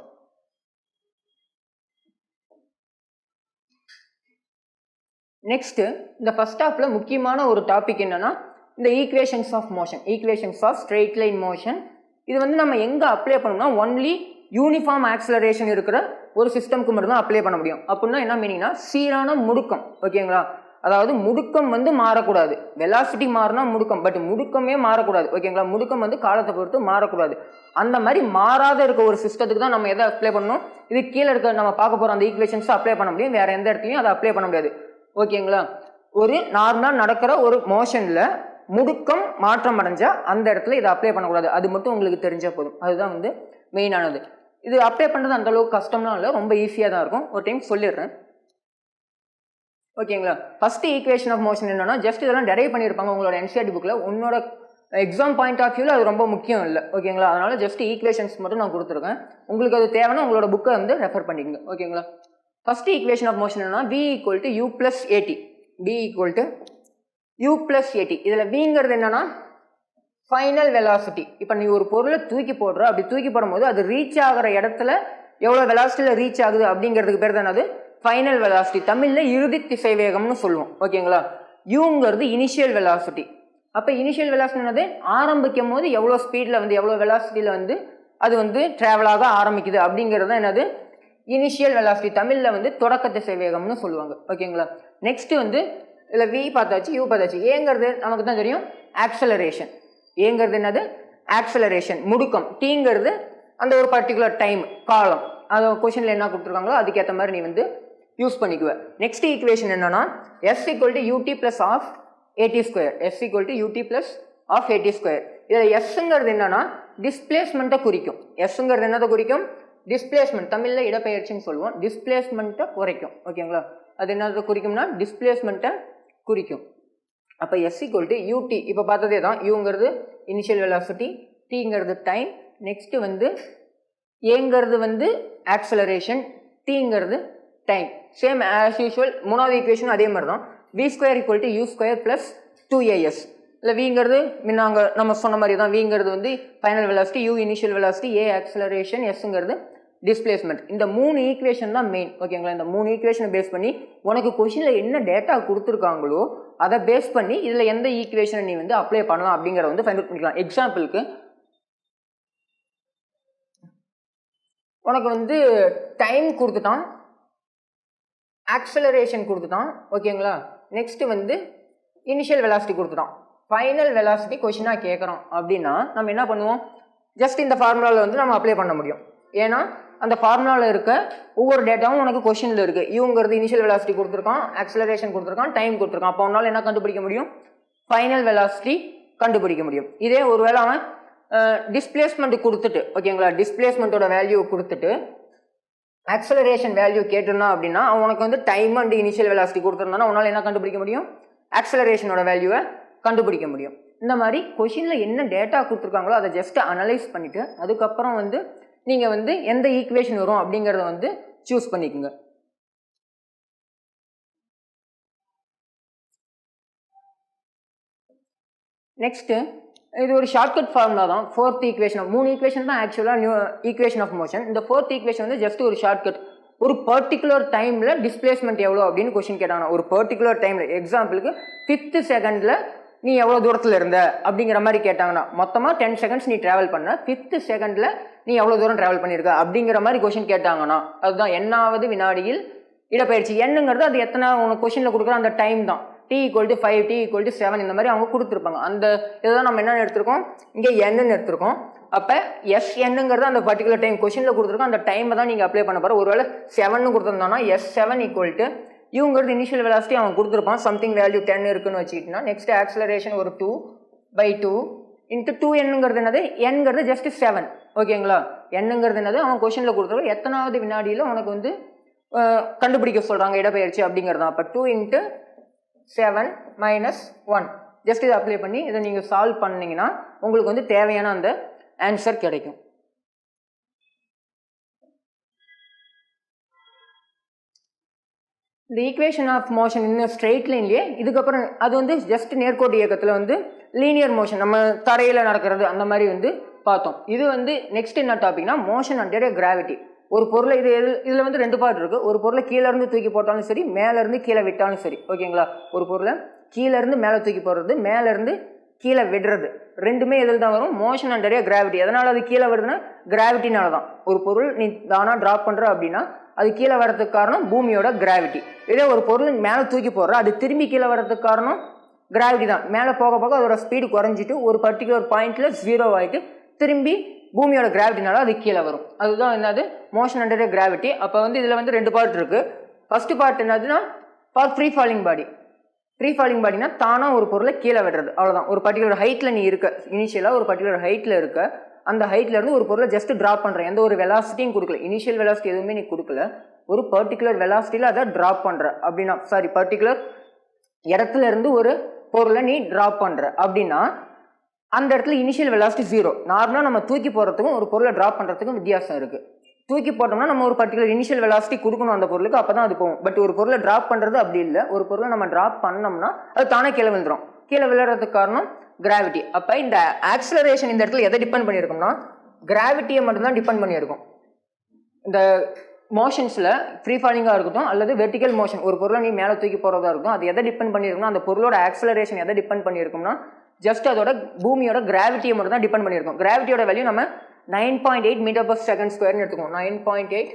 நெக்ஸ்ட்டு இந்த ஃபஸ்ட் ஹாஃபில் முக்கியமான ஒரு டாபிக் என்னென்னா இந்த equations of motion equations of straight line motion இது வந்து நம்ம எங்கே அப்ளை பண்ணோம்னா ஒன்லி யூனிஃபார்ம் ஆக்சலரேஷன் இருக்கிற ஒரு சிஸ்டம்க்கு மட்டும் தான் அப்ளை பண்ண முடியும். அப்படின்னா என்ன மீனிங்னா சீரான முடுக்கம். ஓகேங்களா அதாவது முடுக்கம் வந்து மாறக்கூடாது. வெலாசிட்டி மாறினா முடுக்கம் பட் முடுக்கமே மாறக்கூடாது. ஓகேங்களா முடுக்கம் வந்து காலத்தை பொறுத்து மாறக்கூடாது. அந்த மாதிரி மாறாத இருக்க ஒரு சிஸ்டத்துக்கு தான் நம்ம எதை அப்ளை பண்ணணும்? இது கீழே இருக்க நம்ம பார்க்க போகிற அந்த ஈக்குவேஷன்ஸை அப்ளை பண்ண முடியும். வேறு எந்த இடத்துலையும் அதை அப்ளை பண்ண முடியாது. ஓகேங்களா ஒரு நார்மலாக நடக்கிற ஒரு மோஷனில் முடுக்கம் மாற்றம் அடைஞ்சால் அந்த இடத்துல இதை அப்ளை பண்ணக்கூடாது. அது மட்டும் உங்களுக்கு தெரிஞ்சால் போதும். அதுதான் வந்து மெயினானது இது அப்ளை பண்ணுறது அந்தளவுக்கு கஷ்டம்லாம் இல்லை. ரொம்ப ஈஸியாக தான் இருக்கும். ஒரு டைம் சொல்லிடுறேன். ஓகேங்களா? ஃபர்ஸ்ட் ஈக்குவேஷன் ஆஃப் மோஷன் என்னன்னா ஜஸ்ட் இதெல்லாம் டெரைவ் பண்ணியிருப்பாங்க உங்களோட என்சிஆர்டி புக்கில் உன்னோட எக்ஸாம் பாயிண்ட் ஆஃப் வியூவில் அது ரொம்ப முக்கியம் இல்லை. ஓகேங்களா? அதனால ஜஸ்ட் ஈக்குவேஷன்ஸ் மட்டும் நான் கொடுத்துருக்கேன். உங்களுக்கு அது தேவைன்னா உங்களோட புக்கை வந்து ரெஃபர் பண்ணிக்கங்க. ஓகேங்களா? ஃபர்ஸ்ட் ஈக்குவேஷன் ஆஃப் மோஷன் என்னன்னா v equal to u plus a t p equal to u plus a t இதில் விங்கிறது என்னன்னா ஃபைனல் வெலாசிட்டி இப்போ நீ ஒரு பொருளை தூக்கி போடுற அப்படி தூக்கி போடும்போது அது ரீச் ஆகிற இடத்துல எவ்வளோ வெலாசிட்டியில் ரீச் ஆகுது அப்படிங்கிறதுக்கு பேர் தான் அது ஃபைனல் வெலாசிட்டி தமிழில் இறுதி திசை வேகம்னு சொல்லுவோம். ஓகேங்களா? யூங்கிறது இனிஷியல் வெலாசிட்டி அப்போ இனிஷியல் வெலாசிட்டி என்னது? ஆரம்பிக்கும் போது எவ்வளோ ஸ்பீடில் வந்து எவ்வளோ வெலாசிட்டியில் வந்து அது வந்து ட்ராவலாக ஆரம்பிக்குது அப்படிங்கிறது தான் என்னது? இனிஷியல் வெலாசிட்டி தமிழில் வந்து தொடக்க திசை வேகம்னு சொல்லுவாங்க. ஓகேங்களா? நெக்ஸ்ட் வந்து இதில் வி பார்த்தாச்சு யூ பார்த்தாச்சு. ஏங்கிறது நமக்கு தான் தெரியும். ஆக்சலரேஷன் ஏங்கிறது என்னது? ஆக்சலரேஷன் முடுக்கம். டீங்கிறது அந்த ஒரு பர்டிகுலர் டைம் காலம். அது கொஷனில் என்ன கொடுத்துருக்காங்களோ அதுக்கேற்ற மாதிரி நீ வந்து யூஸ் பண்ணிக்குவேன். நெக்ஸ்ட் ஈக்குவேஷன் என்னன்னா s equal to u t plus half a t square s equal to u t plus half a t square இதில் எஸ்ங்கிறது என்னன்னா டிஸ்பிளேஸ்மெண்ட்டை குறிக்கும். எஸ்ங்கிறது என்னதை குறிக்கும்? டிஸ்பிளேஸ்மெண்ட் தமிழில் இடப்பெயர்ச்சின்னு சொல்லுவோம். டிஸ்பிளேஸ்மெண்ட்டை குறைக்கும். ஓகேங்களா அது என்னதை குறிக்கும்னா டிஸ்பிளேஸ்மெண்ட்டை குறிக்கும். அப்போ எஸ் ஈக்குவல் டு யூடி இப்போ பார்த்ததே தான் யூங்கிறது இனிஷியல் வெலாசிட்டி டிங்கிறது டைம் நெக்ஸ்ட்டு வந்து ஏங்கிறது வந்து ஆக்சலரேஷன் டீங்கிறது டைம் சேம் ஆஸ் யூஷுவல் மூணாவது ஈக்குவேஷன் அதே மாதிரி தான் v square equal to u square plus two a s இல்லை விங்கிறது முன்னாங்க நம்ம சொன்ன மாதிரி தான் விங்கிறது வந்து final velocity u initial velocity a acceleration எஸ்ங்கிறது displacement இந்த மூணு ஈக்குவேஷன் தான் மெயின் ஓகேங்களா? இந்த மூணு ஈக்குவேஷனை பேஸ் பண்ணி உனக்கு கொஷினில் என்ன டேட்டா கொடுத்துருக்காங்களோ அதை பேஸ் பண்ணி இதில் எந்த ஈக்குவேஷனை நீ வந்து அப்ளை பண்ணலாம் அப்படிங்கிறத வந்து ஃபைண்ட் அவுட் பண்ணிக்கலாம். எக்ஸாம்பிளுக்கு உனக்கு வந்து டைம் கொடுத்துட்டான். ஆக்சலரேஷன் கொடுத்துட்டான். ஓகேங்களா நெக்ஸ்ட்டு வந்து இனிஷியல் வெலாசிட்டி கொடுத்துட்டான். ஃபைனல் வெலாசிட்டி கொஷினாக கேட்குறோம் அப்படின்னா நம்ம என்ன பண்ணுவோம்? ஜஸ்ட் இந்த ஃபார்முலாவில் வந்து நம்ம அப்ளை பண்ண முடியும். ஏன்னா அந்த ஃபார்முலாவில் இருக்க ஒவ்வொரு டேட்டாவும் உனக்கு கொஷினில் இருக்குது இவங்கிறது இனிஷியல் வெலாசிட்டி கொடுத்துருக்கான் ஆக்சலரேஷன் கொடுத்துருக்கான் டைம் கொடுத்துருக்கான். அப்போ உன்னால் என்ன கண்டுபிடிக்க முடியும்? ஃபைனல் வெலாசிட்டி கண்டுபிடிக்க முடியும். இதே ஒருவேளை அவன் டிஸ்பிளேஸ்மெண்ட் கொடுத்துட்டு ஓகேங்களா டிஸ்பிளேஸ்மெண்ட்டோட வேல்யூ கொடுத்துட்டு ஆக்சலரேஷன் வேல்யூ கேட்டிருந்தான் அப்படின்னா அவன் உனக்கு வந்து டைம் அண்ட் இனிஷியல் வெலாசிட்டி கொடுத்துருந்தானா உன்னால் என்ன கண்டுபிடிக்க முடியும்? ஆக்சலரேஷனோட வேல்யூவை கண்டுபிடிக்க முடியும். இந்த மாதிரி கொஷினில் என்ன டேட்டா கொடுத்துருக்காங்களோ அதை ஜஸ்ட் அனலைஸ் பண்ணிவிட்டு அதுக்கப்புறம் வந்து நீங்கள் வந்து எந்த ஈக்குவேஷன் வரும் அப்படிங்கிறத வந்து சூஸ் பண்ணிக்கோங்க. நெக்ஸ்ட்டு இது ஒரு ஷார்ட்கட் ஃபார்முலா தான். ஃபோர்த் ஈக்குவேஷன் மூணு ஈக்குவேஷன் தான் ஆக்சுவலாக நியூ ஈக்குவேஷன் ஆஃப் மோஷன் இந்த ஃபோர்த் ஈக்குவேஷன் வந்து ஜஸ்ட் ஒரு ஷார்ட்கட் ஒரு பர்டிகுலர் டைமில் டிஸ்பிளேஸ்மெண்ட் எவ்வளோ அப்படின்னு கொஷின் கேட்டாங்க ஒரு பர்டிகுலர் டைமில் எக்ஸாம்பிளுக்கு ஃபிஃப்த்து செகண்டில் நீ எவ்வளோ தூரத்தில் இருந்த அப்படிங்கிற மாதிரி கேட்டாங்கன்னா மொத்தமாக டென் செகண்ட்ஸ் நீ ட்ராவல் பண்ண ஃபிஃப்த்து செகண்டில் நீ எவ்வளோ தூரம் ட்ராவல் பண்ணியிருக்க அப்படிங்கிற மாதிரி கொஷின் கேட்டாங்கன்னா அதுதான் என்னாவது வினாடியில் இடப்பயிற்சி என்னங்கிறது அது எத்தனை உனக்கு கொஷினில் கொடுக்குற அந்த டைம் தான். T equal to five t equal to seven இந்த மாதிரி அவங்க கொடுத்துருப்பாங்க. அந்த இதுதான் நம்ம என்ன எடுத்திருக்கோம்? இங்கே என்னன்னு எடுத்திருக்கோம். அப்போ எஸ் என்னங்கிறது அந்த பர்டிகுலர் டைம் கொஷினில் கொடுத்துருக்கோம். அந்த டைமை தான் நீங்கள் அப்ளை பண்ண போகிற ஒருவேளை செவன் கொடுத்துருந்தோம்னா எஸ் செவன் ஈக்குவல் டு இவங்கிறது இனிஷியல் வெலாசிட்டி அவன் கொடுத்துருப்பான் சம்திங் வேல்யூ டென் இருக்குன்னு வச்சுக்கிட்டோம்னா நெக்ஸ்ட் ஆக்சலரேஷன் ஒரு two by two into two என்னங்கிறது என்னது? என்கிறது ஜஸ்ட் செவன் ஓகேங்களா என்னங்கிறது என்னது? அவன் கொஷனில் கொடுத்துருக்கோம் எத்தனாவது வினாடியில் உனக்கு வந்து கண்டுபிடிக்க சொல்கிறாங்க இடப்பெயர்ச்சி அப்படிங்கிறது தான் அப்போ two into seven minus one just இதை அப்ளை பண்ணி இதை நீங்கள் சால்வ் பண்ணீங்கன்னா உங்களுக்கு வந்து தேவையான அந்த ஆன்சர் கிடைக்கும். இந்த ஈக்குவேஷன் ஆஃப் மோஷன் இன்னும் ஸ்ட்ரெயிட் லைன்லேயே இதுக்கப்புறம் அது வந்து ஜஸ்ட் நேர்கோட்டு இயக்கத்தில் வந்து லீனியர் மோஷன் நம்ம தரையில் நடக்கிறது அந்த மாதிரி வந்து பார்த்தோம். இது வந்து நெக்ஸ்ட் என்ன டாபிக்னா மோஷன் அண்டர் கிராவிட்டி ஒரு பொருளை இது இதில் வந்து ரெண்டு பார்ட் இருக்குது ஒரு பொருளை கீழே இருந்து தூக்கி போட்டாலும் சரி மேலேருந்து கீழே விட்டாலும் சரி. ஓகேங்களா ஒரு பொருளை கீழேருந்து மேலே தூக்கி போடுறது மேலேருந்து கீழே விடுறது. ரெண்டுமே எதில் தான் வரும்? மோஷன் அண்டரே கிராவிட்டி எதனால் அது கீழே வருதுன்னா கிராவிட்டினால தான். ஒரு பொருள் நீ தானாக ட்ராப் பண்ணுற அப்படின்னா அது கீழே வரதுக்கு காரணம் பூமியோட கிராவிட்டி இதே ஒரு பொருள் மேலே தூக்கி போடுற அது திரும்பி கீழே வரதுக்கு காரணம் கிராவிட்டி தான். மேலே போக போக அதோட ஸ்பீடு குறைஞ்சிட்டு ஒரு பர்டிகுலர் பாயிண்ட்டில் ஜீரோ ஆகிட்டு திரும்பி பூமியோட கிராவிட்டினால அது கீழே வரும். அதுதான் என்னது? மோஷன் அண்டர் கிராவிட்டி அப்போ வந்து இதில் வந்து ரெண்டு பார்ட் இருக்குது ஃபர்ஸ்ட் பார்ட் என்னதுன்னா for free falling body free falling பாடினா தானாக ஒரு பொருளை கீழே விடுறது. அவ்வளோதான் ஒரு பர்டிகுலர் ஹைட்டில் நீ இருக்க. இனிஷியலாக ஒரு பர்டிகுலர் ஹைட்டில் இருக்க. அந்த ஹைட்லேருந்து ஒரு பொருளை ஜஸ்ட் ட்ராப் பண்ணுறேன் எந்த ஒரு வெலாசிட்டியும் கொடுக்கல. இனிஷியல் வெலாசிட்டி எதுவுமே நீ கொடுக்கல. ஒரு பர்டிகுலர் வெலாசிட்டியில் அதை ட்ராப் பண்ணுற அப்படின்னா சாரி பர்டிகுலர் இடத்துல இருந்து ஒரு பொருளை நீ ட்ராப் பண்ணுற அப்படின்னா அந்த இடத்துல இனிஷியல் வெலாசிட்டி ஜீரோ நார்மலாக நம்ம தூக்கி போகிறதுக்கும் ஒரு பொருளை ட்ராப் பண்ணுறதுக்கும் வித்தியாசம் இருக்குது தூக்கி போட்டோம்னா நம்ம ஒரு பர்டிகுலர் இனிஷியல் வெலாசிட்டி கொடுக்கணும் அந்த பொருளுக்கு அப்போ தான் அது போகும். பட் ஒரு பொருளை ட்ராப் பண்ணுறது அப்படி இல்லை. ஒரு பொருளை நம்ம ட்ராப் பண்ணோம்னா அது தானே கீழே விழுந்துடும் கீழே விழுறதுக்கு காரணம் கிராவிட்டி அப்போ இந்த ஆக்சலரேஷன் இந்த இடத்துல எதை டிபெண்ட் பண்ணியிருக்கோம்னா கிராவிட்டியை மட்டும்தான் டிபெண்ட் பண்ணியிருக்கும். இந்த மோஷன்ஸில் ஃப்ரீ ஃபாலிங்காக இருக்கட்டும் அல்லது வெர்டிக்கல் மோஷன் ஒரு பொருளை நீ மேலே தூக்கி போகிறதா இருக்கும் அது எதை டிபெண்ட் பண்ணியிருக்கும்னா அந்த பொருளோட ஆக்சலரேஷன் எதை டிபெண்ட் பண்ணியிருக்கும்னா ஜஸ்ட் அதோட பூமியோட கிராவிட்டியை மட்டும் தான் டிபெண்ட் பண்ணியிருக்கும். கிராவிட்டியோட வேல்யூ நம்ம nine point eight metre per second ஸ்கொயர்னு எடுத்துக்கோம் nine point eight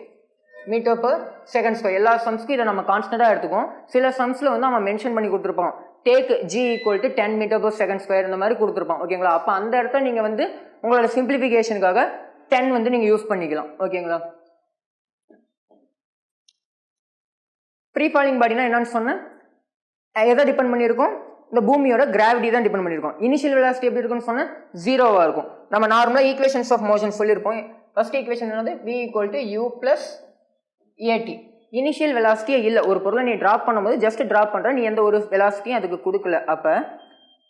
metre per second square எல்லா சம்ஸ்க்கும் இதை நம்ம கான்ஸ்டண்ட்டாக எடுத்துக்கோம் சில சம்ஸில் வந்து அவன் மென்ஷன் பண்ணி கொடுத்துருப்போம். Take g equal to ten metre per second square இந்த மாதிரி கொடுத்துருப்போம். ஓகேங்களா அப்போ அந்த இடத்துல நீங்கள் வந்து உங்களோட சிம்பிளிஃபிகேஷனுக்காக டென் வந்து நீங்கள் யூஸ் பண்ணிக்கலாம். ஓகேங்களா ப்ரீ ஃபாலிங் பாடினா என்னன்னு சொன்னேன். எதை டிபெண்ட் பண்ணியிருக்கோம்? இந்த பூமியோட கிராவிட்டி தான் டிபெண்ட் பண்ணியிருக்கோம். இனிஷியல் வெலாசிட்டி எப்படி இருக்குன்னு சொன்னால் ஜீரோவாக இருக்கும். நம்ம நார்மலாக ஈக்குவேஷன்ஸ் ஆஃப் மோஷன் சொல்லியிருப்போம். ஃபர்ஸ்ட் ஈக்குவேஷன் வந்து v equal to u plus a t initial வெலாசிட்டியே இல்லை. ஒரு பொருளை நீ ட்ராப் பண்ணும்போது ஜஸ்ட் ட்ராப் பண்ணுற நீ எந்த ஒரு வெலாசிட்டியும் அதுக்கு கொடுக்கல. அப்போ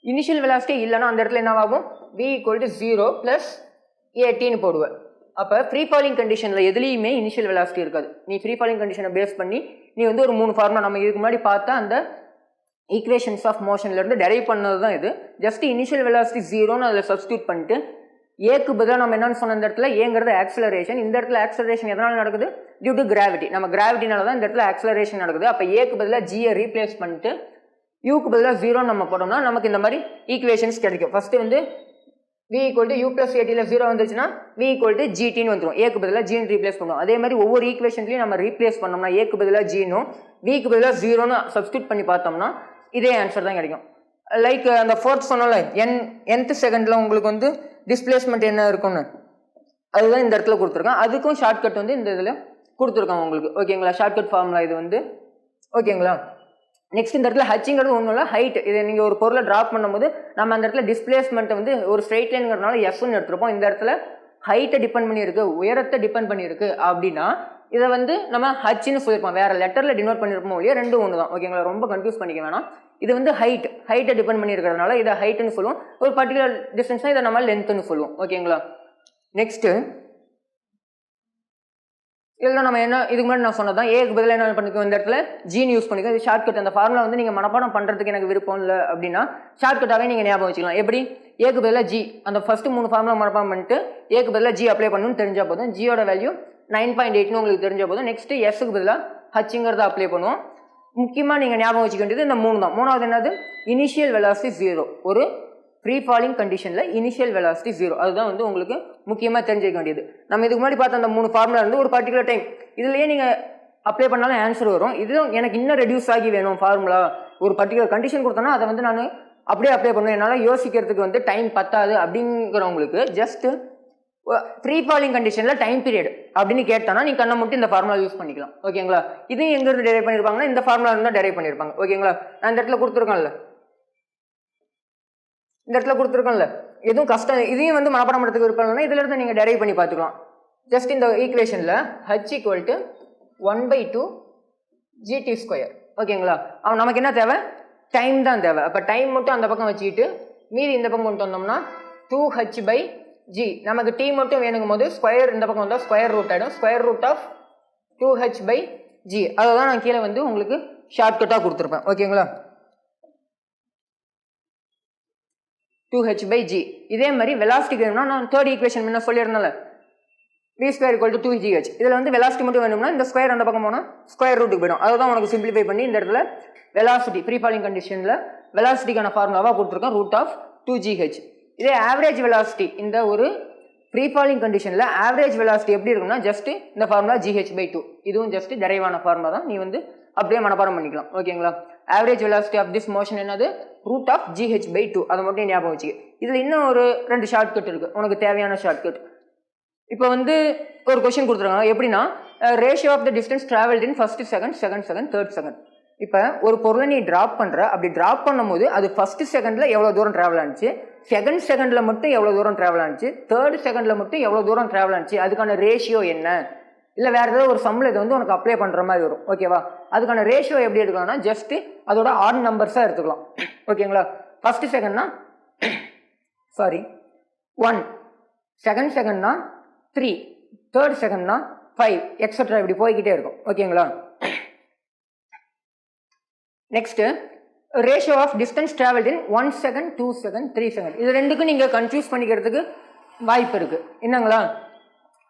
இனிஷியல் வெலாசிட்டி இல்லைன்னா அந்த இடத்துல என்னவாகும்? V equal to zero plus ஏடின்னு போடுவேன் அப்போ ஃப்ரீ ஃபாலிங் கண்டிஷனில் எதுலேயுமே இனிஷியல் வெலாசிட்டி இருக்காது. நீ ஃப்ரீ ஃபாலிங் கண்டிஷனை பேஸ் பண்ணி நீ வந்து ஒரு மூணு ஃபார்முலா நம்ம இதுக்கு முன்னாடி பார்த்தா அந்த ஈக்குவேஷன்ஸ் ஆஃப் மோஷன்லேருந்து டெரைவ் பண்ணது தான் இது. ஜஸ்ட் இனிஷியல் வெலாசிட்டி ஜீரோன்னு அதில் சப்ஸ்டியூட் பண்ணிட்டு ஏக்கு பதிலாக நம்ம என்னென்னு சொன்ன இந்த இடத்துல ஏங்கிறது ஆக்சலரேஷன் இந்த இடத்துல ஆக்சலரேஷன் எதனால் நடக்குது? டியூ டு கிராவிட்டி நம்ம கிராவிட்டினால தான் இந்த இடத்துல ஆக்சலரேஷன் நடக்குது. அப்போ ஏக்கு பதிலாக ஜியை ரீப்ளேஸ் பண்ணிட்டு யூக்கு பதிலாக ஜீரோன்னு நம்ம போட்டோம்னா நமக்கு இந்த மாதிரி ஈக்குவேஷன்ஸ் கிடைக்கும். ஃபஸ்ட்டு வந்து v equal to u plus ஏட்டியில் zero வந்துச்சுன்னா வி ஈக்குவல் டு ஜிடின்னு வந்துடும் ஏக்கு பதிலாக ஜின்னு ரீப்ளேஸ் பண்ணுவோம். அதே மாதிரி ஒவ்வொரு ஈக்குவேஷன்லையும் நம்ம ரீப்ளேஸ் பண்ணோம்னா ஏக்கு பதிலாக ஜீனும் விக்கு பதிலாக ஜீரோன்னு சப்ஸ்டியூட் பண்ணி பார்த்தோம்னா இதே ஆன்சர் தான் கிடைக்கும். லைக் அந்த ஃபோர்த் சொன்னால என் என்த் செகண்டில் உங்களுக்கு வந்து டிஸ்பிளேஸ்மெண்ட் என்ன இருக்கும்னு. அதுதான் இந்த இடத்துல கொடுத்துருக்கேன். அதுக்கும் ஷார்ட்கட் வந்து இந்த இதில் கொடுத்துருக்கான் உங்களுக்கு. ஓகேங்களா ஷார்ட்கட் ஃபார்முலா இது வந்து. ஓகேங்களா நெக்ஸ்ட் இந்த இடத்துல ஹச்சிங்கிறது ஒன்றும் இல்லை ஹைட் இதை நீங்கள் ஒரு பொருளை ட்ராப் பண்ணும்போது நம்ம அந்த இடத்துல டிஸ்பிளேஸ்மெண்ட்டை வந்து ஒரு ஸ்ட்ரெயிட் லைனுங்கிறதுனால எஃப்னு எடுத்துருப்போம். இந்த இடத்துல ஹைட்டை டிபெண்ட் பண்ணியிருக்கு உயரத்தை டிபெண்ட் பண்ணியிருக்கு அப்படின்னா இதை வந்து நம்ம ஹச்னு சொல்லியிருப்போம் வேற லெட்டரில் டினோட் பண்ணியிருப்போம் இல்லையா ரெண்டும் ஒன்று தான். ஓகேங்களா ரொம்ப கன்ஃபியூஸ் பண்ணிக்க வேணாம். இது வந்து ஹைட் ஹைட்டை டிபெண்ட் பண்ணியிருக்கிறதுனால இதை ஹைட்டுன்னு சொல்லுவோம். ஒரு பர்டிகுலர் டிஸ்டன்ஸ்னால் இதை நம்ம லென்த்துன்னு சொல்லுவோம். ஓகேங்களா நெக்ஸ்ட்டு இதில் நம்ம என்ன இதுக்கு முன்னாடி நான் சொன்னதான் ஏக்கு பதிலாக என்ன பண்ணிக்கோ இந்த இடத்துல ஜீன் யூஸ் பண்ணிக்கோ. இது ஷார்ட்கட் அந்த ஃபார்முலா வந்து நீங்கள் மனப்பாடம் பண்ணுறதுக்கு எனக்கு விருப்பம் இல்லை அப்படின்னா ஷார்ட்கட்டாகவே நீங்கள் ஞாபகம் வச்சுக்கலாம். எப்படி? ஏக்கு பதிலாக ஜி அந்த ஃபஸ்ட்டு மூணு ஃபார்முலா மனப்பாடம் பண்ணிட்டு ஏக்கு பதிலாக ஜி அப்ளை பண்ணணும்னு தெரிஞ்சால் போதும். ஜியோட வேல்யூ நைன் பாயிண்ட் எயிட்னு உங்களுக்கு தெரிஞ்ச போதும். நெக்ஸ்ட்டு எஸ்ஸுக்கு பதிலாக ஹச்சுங்கிறத அப்ளை பண்ணுவோம். முக்கியமாக நீங்கள் ஞாபகம் வச்சுக்க வேண்டியது இந்த மூணு தான். மூணாவது என்னது? இனிஷியல் வெலாசிட்டி ஜீரோ ஒரு ஃப்ரீ ஃபாலிங் கண்டிஷனில் இனிஷியல் வெலாசிட்டி ஜீரோ அதுதான் வந்து உங்களுக்கு முக்கியமாக தெரிஞ்சுக்க வேண்டியது. நம்ம இதுக்கு முன்னாடி பார்த்த அந்த மூணு ஃபார்முலா இருந்து ஒரு பர்டிகுலர் டைம் இதுலேயே நீங்கள் அப்ளை பண்ணாலும் ஆன்சர் வரும். இதுவும் எனக்கு இன்னும் ரெடியூஸ் ஆகி வேணும் ஃபார்முலா ஒரு பர்டிகுலர் கண்டிஷன் கொடுத்தோன்னா அதை வந்து நான் அப்படியே அப்ளை பண்ணுவேன். என்னால் யோசிக்கிறதுக்கு வந்து டைம் பத்தாது அப்படிங்கிறவங்களுக்கு ஜஸ்ட்டு ப்ரீ ஃபாலிங் கண்டிஷனில் டைம் பீரியட் அப்படின்னு கேட்டோம்னா நீ கண்ணை மட்டும் இந்த ஃபார்முலா யூஸ் பண்ணிக்கலாம். ஓகேங்களா இதையும் எங்கேருந்து டெரைவ் பண்ணியிருப்பாங்கன்னா இந்த ஃபார்முலா இருந்தால் டெரைவ் பண்ணியிருப்பாங்க ஓகேங்களா நான் இந்த இடத்துல கொடுத்துருக்கேன்ல. இந்த இடத்துல கொடுத்துருக்கோம்ல எதுவும் கஷ்டம் இதையும் வந்து மனப்பாடம் பண்ணுறதுக்கு விருப்பம் இல்லைன்னா இதில் இருந்து நீங்கள் டெரைவ் பண்ணி பார்த்துக்கலாம். ஜஸ்ட் இந்த ஈக்குவேஷனில் h equal to one by two g t square ஓகேங்களா அவன் நமக்கு என்ன தேவை? டைம் தான் தேவை. அப்போ டைம் மட்டும் அந்த பக்கம் வச்சுக்கிட்டு மீதி இந்த பக்கம் கொண்டு வந்தோம்னா டூ ஹச் பை ஜி நமக்கு டி மட்டும் வேணுங்கும் போது ஸ்கொயர் இந்த பக்கம் வந்தால் ஸ்கொயர் ரூட் ஆகிடும் square root of two h by g அதை தான் நான் கீழே வந்து உங்களுக்கு ஷார்ட்கட்டாக கொடுத்துருப்பேன். ஓகேங்களா டூ ஹெச் பை ஜி இதே மாதிரி வெலாசிட்டி வேணும்னா நான் தேர்ட் ஈக்குவேஷன் முன்ன சொல்லியிருந்தேன்ல. V square equal to two g h இதில் வந்து வெலாசிட்டி மட்டும் வேணும்னா இந்த ஸ்கொயர் அந்த பக்கம் போனால் ஸ்கொயர் ரூட்டுக்கு போயிடும். அதை தான் உனக்கு சிம்பிளிஃபை பண்ணி இந்த இடத்துல வெலாசிட்டி ஃப்ரீ ஃபாலிங் கண்டிஷனில் வெலாசிட்டிக்கான ஃபார்முலாவாக கொடுத்துருக்கோம் root of two g h இதே ஆவரேஜ் வெலாசிட்டி இந்த ஒரு ஃப்ரீ ஃபாலிங் கண்டிஷனில் ஆவரேஜ் வெலாசிட்டி எப்படி இருக்கும்னா ஜஸ்ட் இந்த formula g h by two இதுவும் ஜஸ்ட் டெரைவான ஃபார்முலா தான். நீ வந்து அப்படியே மனப்பாடம் பண்ணிக்கலாம். ஓகேங்களா average velocity of this motion என்னது? Root of g h by two அதை மட்டும் ஞாபகம் வச்சுக்க. இதில் இன்னும் ஒரு ரெண்டு ஷார்ட்கட் இருக்குது உனக்கு தேவையான ஷார்ட்கட் இப்போ வந்து ஒரு கொஷின் கொடுத்துருக்காங்க. எப்படின்னா ratio of the distance travelled in first second second second third second இப்போ ஒரு பொருளை நீ ட்ராப் பண்ணுற அப்படி ட்ராப் பண்ணும்போது அது ஃபஸ்ட்டு செகண்டில் எவ்வளோ தூரம் ட்ராவல் ஆனிச்சு? செகண்ட் செகண்டில் மட்டும் எவ்வளோ தூரம் ட்ராவல் ஆனிச்சு? தேர்ட் செகண்டில் மட்டும் எவ்வளோ தூரம் ட்ராவல் ஆனிச்சு? அதுக்கான ரேஷியோ என்ன? இல்லை வேறு ஏதாவது ஒரு சம்மில் இது வந்து உனக்கு அப்ளை பண்ணுற மாதிரி வரும். ஓகேவா அதுக்கான ரேஷியோ எப்படி எடுக்கலாம்னா ஜஸ்ட்டு அதோட ஆட் நம்பர்ஸாக எடுத்துக்கலாம். ஓகேங்களா ஃபஸ்ட்டு செகண்ட்னா சாரி ஒன் செகண்ட் செகண்ட்னா த்ரீ தேர்ட் செகண்ட்னா ஃபைவ் எக்ஸட்ரா இப்படி போய்கிட்டே இருக்கும். ஓகேங்களா next ratio of distance travelled in one second two second three second இது ரெண்டுக்கும் நீங்கள் கன்ஃபியூஸ் பண்ணிக்கிறதுக்கு வாய்ப்பு இருக்குது என்னங்களா?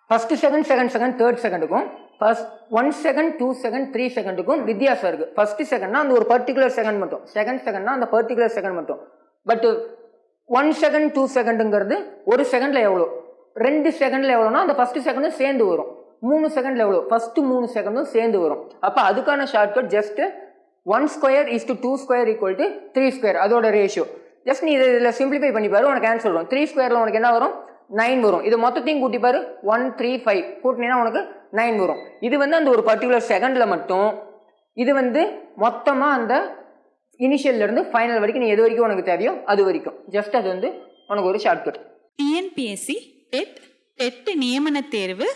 First second second second third செகண்டுக்கும் first one second two second three செகண்டுக்கும் வித்தியாசம் இருக்குது ஃபஸ்ட்டு செகண்ட்னா அந்த ஒரு பர்டிகுலர் செகண்ட் மட்டும். செகண்ட் செகண்ட்னா அந்த பர்டிகுலர் செகண்ட் மட்டும். பட் ஒன் செகண்ட் டூ செகண்டுங்கிறது ஒரு செகண்டில் எவ்வளோ ரெண்டு செகண்டில் எவ்வளோனா அந்த ஃபஸ்ட்டு செகண்டும் சேர்ந்து வரும். மூணு செகண்டில் எவ்வளோ ஃபஸ்ட்டு மூணு செகண்டும் சேர்ந்து வரும். அப்போ அதுக்கான shortcut just one square is to two square equal to three square அதோட ரேஷியோ ஜஸ்ட் நீ இதை இதில் சிம்பிளிஃபை பண்ணி பாரு உனக்கு ஆன்சர் வரும். த்ரீ ஸ்கொயரில் உனக்கு என்ன வரும்? நைன் வரும். இது மொத்தத்தையும் கூட்டி பாரு. ஒன் த்ரீ ஃபைவ் கூட்டினீங்கன்னா உனக்கு நைன் வரும். இது வந்து அந்த ஒரு பர்டிகுலர் செகண்டில் மட்டும். இது வந்து மொத்தமாக அந்த இனிஷியல்ல இருந்து ஃபைனல் வரைக்கும் நீ எது வரைக்கும் உனக்கு தேவையோ அது வரைக்கும். ஜஸ்ட் அது வந்து உனக்கு ஒரு ஷார்ட்கட் டிஎன்பிஎஸ்சி டெட் டெட் நியமன தேர்வு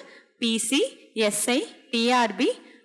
PC SI TRB